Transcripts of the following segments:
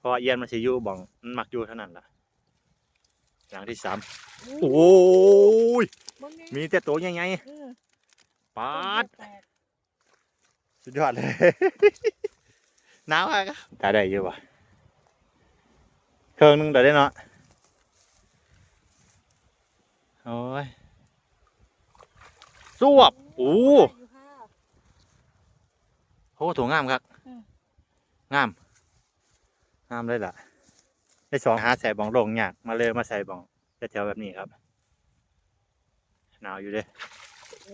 เพราะว่าเอียนมันสิอยู่บ่องมันมักอยู่เท่านั้นล่ะหลังที่สามโอ้โอ้ยเบิ่งแน่มีแต่ตัวใหญ่เออๆปาดแตกสุดยอดเลยหนาวอะครับตาได้อยู่ป่ะเครื่องหนึงแต่ได้เนาะโอ้ยสวบโอ้ได้ยู่ค่ะโหถูงงามครับอืมงาม งามเลยล่ะ ได้สองหาใส่บองลงยากมาเลยมาใส่บองแถวๆแบบนี้ครับ หนาวอยู่เด้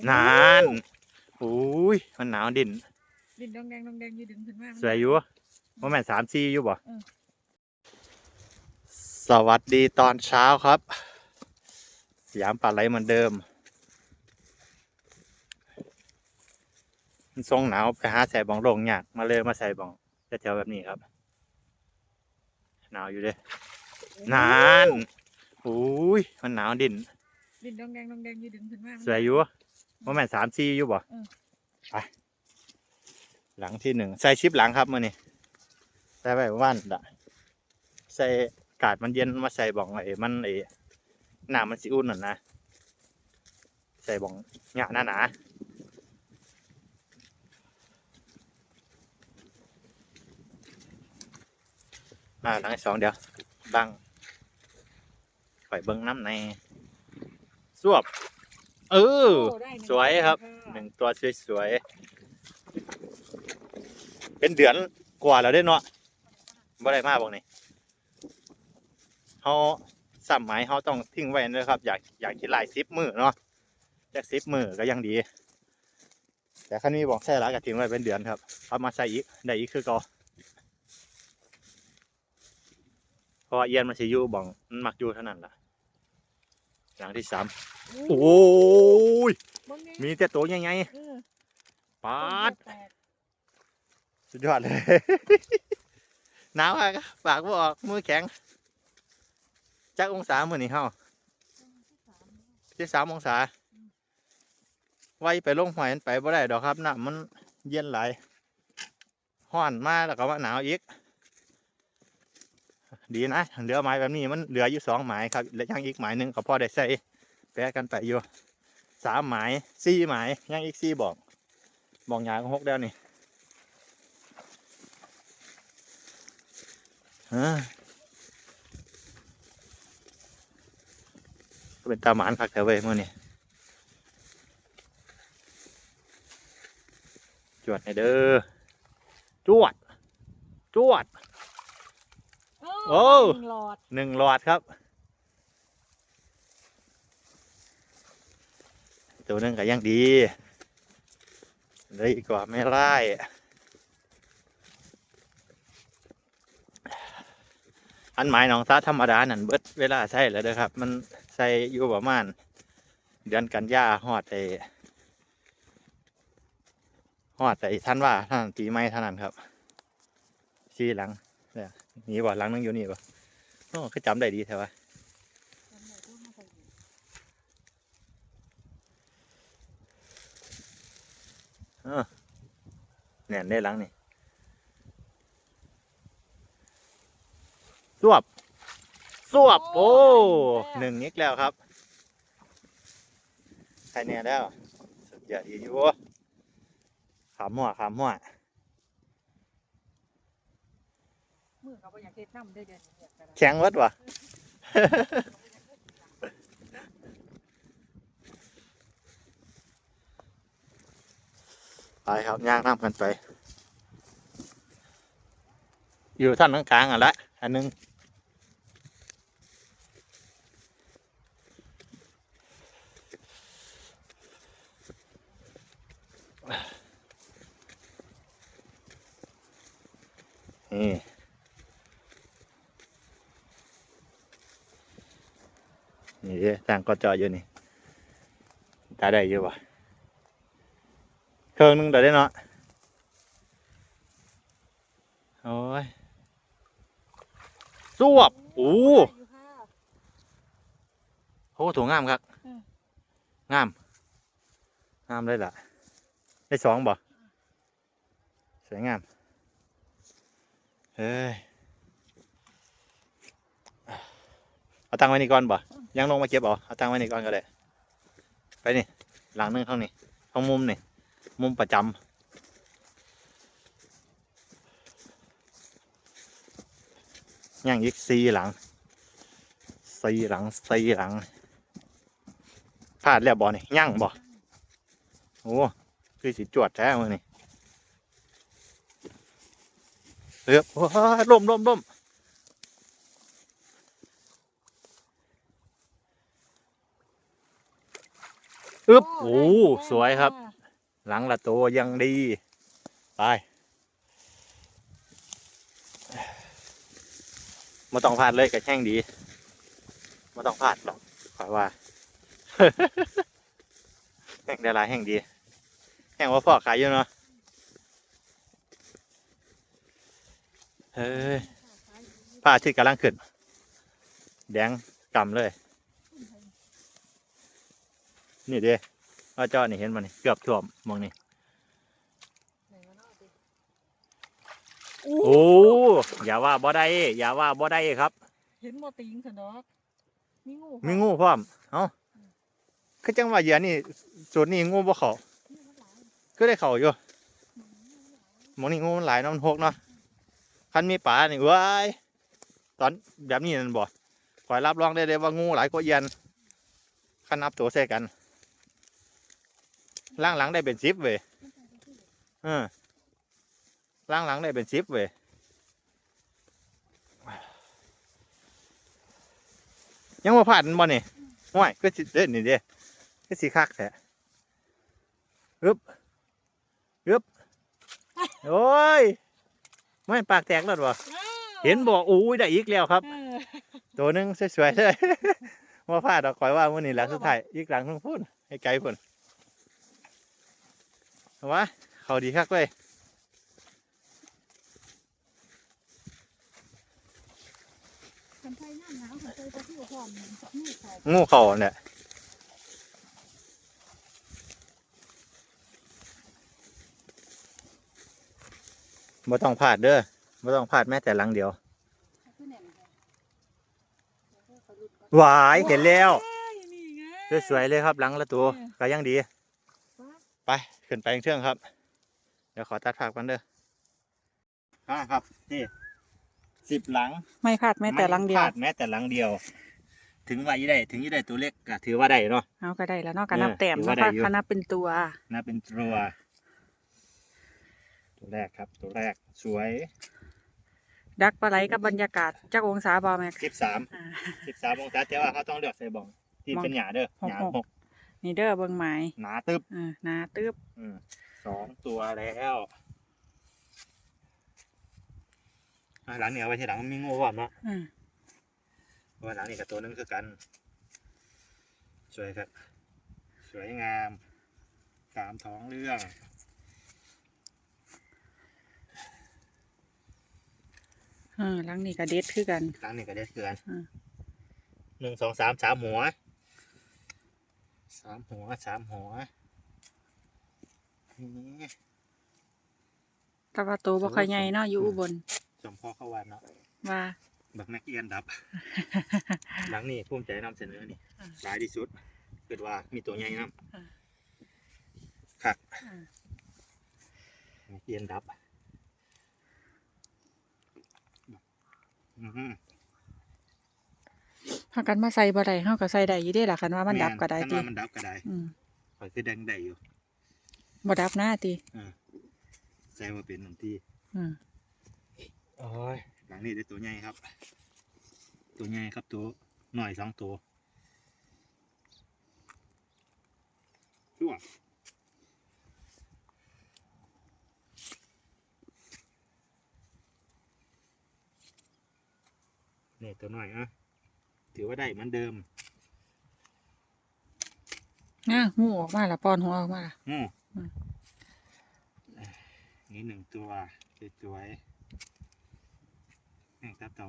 นานโอ้ยมันหนาวดินดินดองแดงดองแดงอยืดดึงขึ้นมาสวยอยู่ว่าแม่นสามซีอยู่บ่อืมสวัสดีตอนเช้าครับ สยามป่าไหลเหมือนเดิม มันทรงหนาวไปหาใส่บองลงยากมาเลยมาใส่บองแถวๆแบบนี้ครับ หนาวอยู่เด้นานโอ้ยมันหนาวดินดินดองแดงดองแดงอยืดดึงขึ้นมาสวยอยู่ว่าแม่นสามซีอยู่บ่อืมไปหลังที่หนึ่งใส่ชิปหลังครับมื่อนี้ใส่ไปว่านละใส่กาดมันเย็นมาใส่บ่องไอ้มันไอ้หน้ามันสิอุ่นน่ะนะใส่บ่องหยาหนาหนา อ่าหลังที่สองเดี๋ยวบังปล่อยเบิ้งน้ำในสวบ เออโอ้ได้หนึ่งสวยครับะหนึ่งตัวสวยๆเป็นเดือนกว่าแล้วได้เนาะบ่ได้มาบอกนี่เขาสัมหมายเขาต้องทิ้งไว้นะครับ อยากอยากกินหลายซิปมือเนาะจากซิปมือก็ยังดี แต่คันนี้บอกใช่แล้วก็ทิ้งไว้เป็นเดือนครับเอามาใส่อีกได้อีกคือเก็เพ ราะว่าเอียนมันสิอยู่บ่องมันมักอยู่เท่านั้นล่ะหลังที่สามโอ้ยเบิ่งแน่มีแต่ตัวใหญ่เออๆปาดแตกสุดยอดเลยหนาวอะครับปากบ่ออกมือแข็งจักองศามื่อนี้เฮาที่สามองศาไว้ไปลงหอยมันไปบ่ได้ดอกครับน้ำมันเย็นหลายห้อนมาแล้วก็ว่าหนาวอีก ดีนะเหลือไม้แบบนี้มันเหลืออยู่สองไม้ครับและยังอีกไม้หนึ่งก็พอได้ใส่แปะกันไปอยู่สามไม้สี่ไม้ยังอีกสี่บอกบอกยางหกแล้วนี่อ่าก็เป็นตาหมานคักแต่เว้ยมื่อนี้จวดให้เด้อจวด จวด โอ้หนึ่งหลอดหนึ่งหลอดครับ ตัวหนึงก็ยังดีเลยกว่าไม่ไล่อันหมายหนองซาธรรมดานั่นเบิดเวลาใส่แล้วเด้อครับ มันใส่อยู่ประมาณเดือนกันยาฮอดไอ้ฮอดไอ้ท่านว่าท่านปีใหม่เท่านั้นครับสี่หลังเนี่ย นี่บ่หลังนึงอยู่นี่บ่โอ้คือจำได้ดีแท้วะเออเนี่ยได้หลังนี่สวบสวบโอ้หนึ่งนิกแล้วครับใครเนี่ยแล้วสุดยอดอีอยู่ขามหัวขามหัว มือเขาบ่อยากเฮ็ดน้ำเด้อเดี๋ยวนี้อยากกระดาษแข็งวัดวะ ไปครับย่างน้ำกันไป อยู่ท่านกลางๆอะละอันหนึงนี่ นี่เด้ต่างก็จออยู่นี่ตาได้อยู่ปะเครื่องหนึงเดี๋ยวได้เนาะโอ้ยสวบโอ้ได้อยู่ค่ะโหถูงงามครับอืมงามงามเลยล่ะ ได้สองบ่สวยงามเฮ้ยเอาตังไว้นี่ก่อนบ่ ยังลงมาเก็บเอาเอาตังไว้นี่ก่อนก็ได้ไปนี่หลังนึงเท่านี้ทางมุมนี่มุมประจำยังอีกสี่หลังสี่หลังสี่หลังพลาดแล้วบ่อนี่ยังบ่โอ้คือสิจวดแท้มือนี่เรือบโอ้ยล่มลมลม อึ๊บโอ้สวยครับ หลังละตัวยังดี ไปมาต้องพลาดเลยกับแข้งดีมาต้องพลาดหรอกขอยว่าแห้งได้หลายแห้งดี แห้งว่าพ่อขายอยู่เนาะเฮ้ยผ้าที่กำลังขึ้น แดงกำเลย นี่เด้ว่าเจ้านี่เห็นมันนี่เกือบท่วมมองนี่โอ้อย่าว่าบ่ได้อย่าว่าบ่ได้ครับ เห็นบ่ติงซะดอกมีงูมีงูพร้อมเอ้าคือจังว่าเหยื่อนี่ส่วนนี้งูบ่เข้าก็ได้เข้าอยู่หมองนี่งูมันหลายเนาะมันหกเนาะคันมีปลานี่เว้ายตอนแบบนี้นั่นบ่ขอยรับรองได้เลยว่างูหลายกว่าเอียนคันนับตัวใส่กัน ล่างหลังได้เป็นสิบเว้ยเออล่างหลังได้เป็นสิบเว้ยยังว่าผ่านบ่นี่ห่วยก็สิเด่นนี่เด้ก็สิคักแท้อึบอึบโอ้ยไม่ปากแตกแล้วบ่เห็นบอกอู้ยได้อีกแล้วครับเออตัวหนึงสวยๆเลยว่าพลาดดอกคอยว่ามื่อนี้แหละสุดท้ายอีกหลังเพิ่งพูดให้ไกลพุ่นเอา วะเขาดีคักเลยคนไทยน้ำหนาวคนไทยบ่ที่ว่าพร้อมงูเขางูเขาเนี่ยบ่ต้องพลาดเด้อบ่ต้องพลาดแม้แต่หลังเดียวคือแน่นแท้หวายเห็นแล้วเอ้ยนี่ไงสวยๆเลยครับหลังละตัวเออก็ยังดีว้าไป ขึ้นไปเครื่องครับ เดี๋ยวขอตัดภาพกันเด้ออ่าครับ นี่สิบหลัง ไม่พลาดแม้แต่ลังเดียวไม่พลาดแม้แต่หลังเดียว ถึงว่ายี่ได้ถึงยี่ได้ตัวเล็กก็ถือว่าได้เนาะเอาก็ได้แล้วเนาะกันนับเออแต้มถือเนาะว่าได้คะอยู่คณะเป็นตัวนะเป็นตัว ตัวแรกครับ ตัวแรกสวย ดักปลาไหลกับบรรยากาศจักองศาบอแม็กสิบสามอ่าสิบสามองศาแต่ว่าเขาต้องเลือกใส่บองที่บองเป็นหยาเด้อหกหยาหกหก นี่เด้อเบิ่งหมายหนาตึบอ่าหนาตึบอืมสองตัวแล้วอะหลังนี้เอาไว้ที่หลังมันมีงูก่อนเนาะอืมเพราะว่าหลังนี้กับตัวนึงคือกัน สวยครับ สวยงาม ตามท้องเรื่อง เออหลังนี่ก็เด็ดคือกัน หลังนี้ก็ได้คือกันอืม หนึ่งสองสามสามหัว สามหัวสามหัวนี่แต่ว่าตัวบ่ค่อยใหญ่เนาะอยู่อุบลสมพ่อเข้าวันเนาะว่าบักนักเอียนดับ หลังนี้ภูมิใจนำเสนอนี่อ่าหลายที่สุดเกิดว่ามีตัวใหญ่นอ่าำครับอ่านักเอียนดับอือ ฮึพากันมาใส่บ่ได้เฮาก็ใส่ได้อยู่เด้ล่ะคันว่ามันดับก็ได้คันติว่ามันดับก็ได้อืมข่อยคือแดงได้อยู่บ่ดับหน้าติใส่ว่าเป็นหนึ่งที่อืมโอ้ยหลังนี้ได้ตัวใหญ่ครับ ตัวใหญ่ครับตัวหน่อยสองตัวชั่วนี่ตัวหน่อยอะ ถือว่าได้เหมือนเดิมน่ะงูออกมาละป้อนหัวออกมาละอืมอืมนี่หนึ่งตัวสวยๆแม่งตับเตา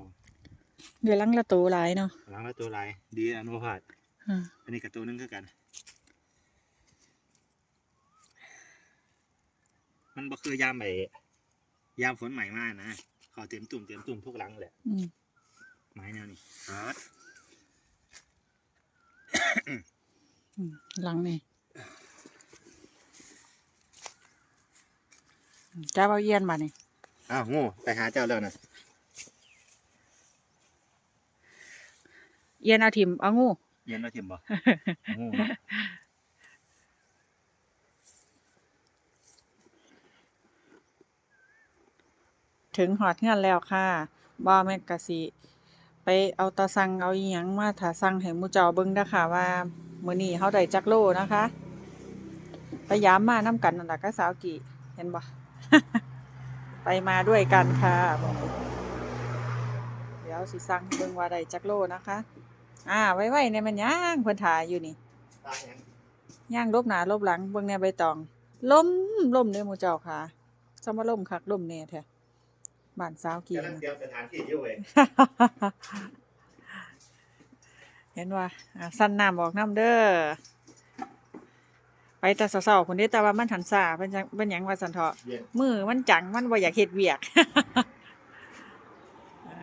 เดี๋ยวหลังละตัวหลายเนาะหลังแล้วตัวลายดีอนุภาพอ่าอันนี้กับตัวนึงคือกัน มันบ่คือยามไอ้ยามฝนใหม่มากนะเขาเต็มตุ่มเต็มตุ่มทุกหลังแหละอืมไม้แนวนี้ครับอืม หลังนี่จ้าเอาเยียนมานี่อ้าวงูไปหาเจ้าแล้วนะเยียนเอาทิมเอางูเย็นแล้วทิมบ่งูถึงหอดเงินแล้วค่ะบ่แม่นกะสิ ไปเอาตาสั่งเอาอีหยังมาถ้าสั่งให้หมู่เจ้าเบิ่งเด้อค่ะว่ามื้อนี้เฮาได้จักโลนะคะพยายามมานํกันนั่นล่ะกับสาวกี่เห็นบ่ไปมาด้วยกันค่ะบอกเดี๋ยวสิสั่งให้เบิ่งว่าได้จักโลนะคะ อ่า ไว้ๆเนี่ยมันย่างเพิ่นถ่ายอยู่นี่ตายยังย่างลบหน้าลบหลังเบิ่งแหน่ใบตองล้มล้มเด้อหมู่เจ้าค่ะซะมาล้มคักล้มแน่แท้ บ้านสาวกี่กำลังนะเตรียมสถานที่อยู่เว้ยเห็นว่าอ่าสั้นน้ำบอกน้ำเด้อไปแต่เศร้าๆคนนี้แต่ว่ามันหันซาเป็นจังเป็นหยังว่าสันเถาะเย็นมือมันจังมันบ่อยากเฮ็ดเวียกอ่า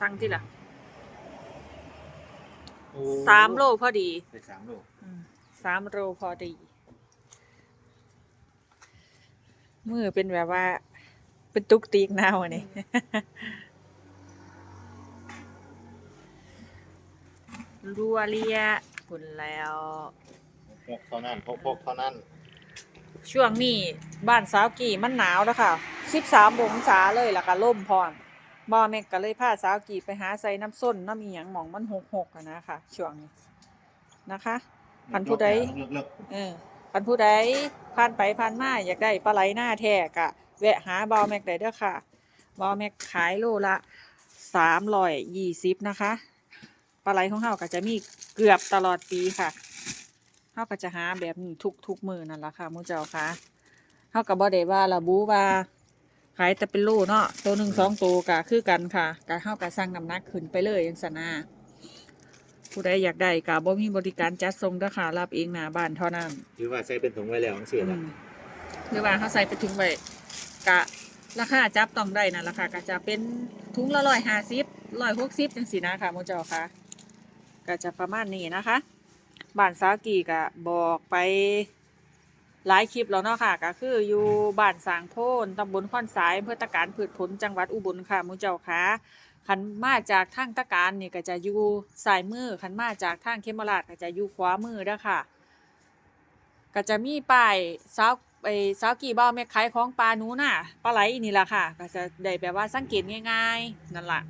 สั่งที่ละโอ้สามโลพอดีไปสามโลอืมสามโลพอดี มือเป็นแบบว่า เป็นตุกตีกนาวอันนี้รัวเลียคุณแล้ว พกเท่านั้นพกพกเท่านั้น ช่วงนี้บ้านสาวกี่มันหนาวแล้วค่ะสิบสามองศาเลยแล้วก็ล่มพร้อมบ่แม่ก็เลยพาสาวกี่ไปหาใส่น้ำส้นน้ำอีหยังหมองมันหกหกอะนะคะช่วงนี้นะคะพันผู้ใดเลิกเออ พันผู้ใดผ่านไปผ่านมาอยากได้ปลาไหลหน้าแท้กะแวะหาบาวแม็กได้เด้อค่ะบาวแม็กขายโลละสามร้อยยี่สิบนะคะปลาไหลของเฮาก็จะมีเกือบตลอดปีค่ะเฮาก็จะหาแบบนี้ทุกทุกมือนั่นแหละค่ะมูเจ้าค่ะเฮาก็บ่ได้ว่าระบุว่าขายแต่เป็นโลเนาะตัวหนึ่งสองตัวก็คือกันค่ะก็เฮาก็สั่งน้ำหนักขึ้นไปเลยจังซั่นนะ ผู้ใดอยากได้ก็บ่มีบริการจัดส่งเด้อค่ะรับเองหน้าบ้านเท่านั้นๆถือว่าใส่เป็นถุงไว้แล้วจังซี่อืล่ะมหรือว่าเขาใส่ไปถุงไว้กะราคาจับต้องได้นะราคาก็จะเป็นถุงละร้อยห้าสิบร้อยหกสิบจังสีนะค่ะโมเจ้าค่ะก็จะประมาณนี้นะคะบ้านสากีก็บอกไปหลายคลิปแล้วเนาะค่ะก็คืออยู่บ้านสางโพนตำบลข้อนสายอำเพื่อตะการพืชผลจังหวัดอุบลค่ะโมเจ้าค่ะ ขันมาจากทางตะการนี่ก็จะอยู่สายมือขันมาจากทางเคมราชก็จะอยู่ขวามือเด้อค่ะ ก็จะมีป้ายสาวไอ้สาวกี่บ้าแม่ขายของปลาหนูน่ะปลาไหลนี่ล่ะค่ะ ก็จะได้แบบว่าสังเกตง่ายๆนั่นล่ะ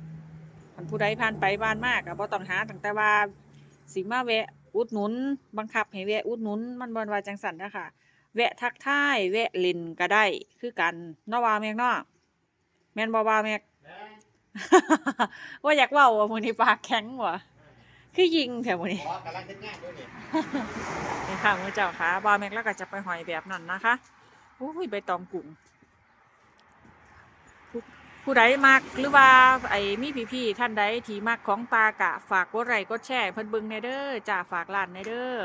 คันผู้ใดผ่านไปผ่านมากก็บ่ต้องหาตั้งแต่ว่าสิมาแวะอุดหนุน บังคับให้แวะอุดหนุน มันบ่ว่าจังซั่นเด้อค่ะแวะทักทายแวะเล่นก็ได้ คือกันนาะว่าแม่กนาะแม่นบ่ว่าแม่ก ว่าอยากเว้าว่ามื้อนี้ปากแข็งว่ะคือยิงแถวมือนี้ กำลังเฮ็ดงานด้วยนี่นี่ค่ะมือเจ้าค่ะบาแม็กแล้วก็จะไปหอยแบบนั้นนะคะอุ้ยใบตองกุ้งผู้ผู้ใดมักหรือว่าไอ้มีพี่พี่ท่านใดที่มักของปลากะ ฝากกดไลค์กดแชร์เพิ่นเบิ่งในเด้อจ้าฝากร้านในเด้อ